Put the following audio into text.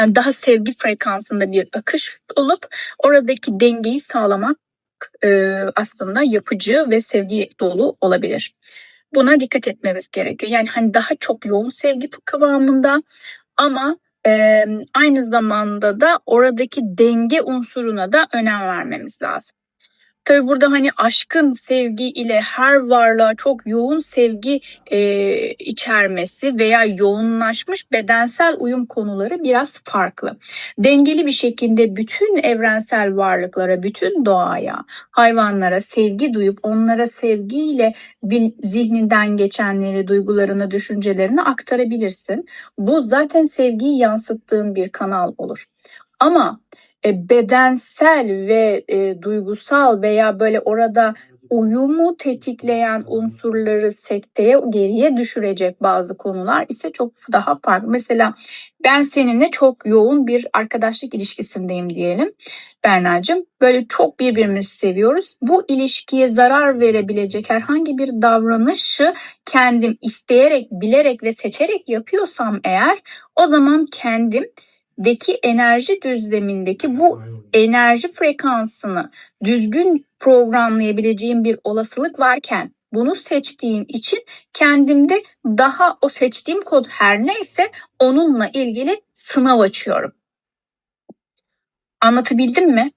Yani daha sevgi frekansında bir akış olup oradaki dengeyi sağlamak e, aslında yapıcı ve sevgi dolu olabilir. Buna dikkat etmemiz gerekiyor. Yani hani daha çok yoğun sevgi kıvamında ama e, aynı zamanda da oradaki denge unsuruna da önem vermemiz lazım. Tabii burada hani aşkın sevgi ile her varlığa çok yoğun sevgi e, içermesi veya yoğunlaşmış bedensel uyum konuları biraz farklı. Dengeli bir şekilde bütün evrensel varlıklara, bütün doğaya, hayvanlara sevgi duyup onlara sevgiyle zihninden geçenleri, duygularını, düşüncelerini aktarabilirsin. Bu zaten sevgiyi yansıttığın bir kanal olur. Ama bedensel ve e, duygusal veya böyle orada uyumu tetikleyen unsurları sekteye geriye düşürecek bazı konular ise çok daha farklı. Mesela ben seninle çok yoğun bir arkadaşlık ilişkisindeyim diyelim Berna'cığım. Böyle çok birbirimizi seviyoruz. Bu ilişkiye zarar verebilecek herhangi bir davranışı kendim isteyerek, bilerek ve seçerek yapıyorsam eğer o zaman kendim deki enerji düzlemindeki bu enerji frekansını düzgün programlayabileceğim bir olasılık varken bunu seçtiğim için kendimde daha o seçtiğim kod her neyse onunla ilgili sınav açıyorum. Anlatabildim mi?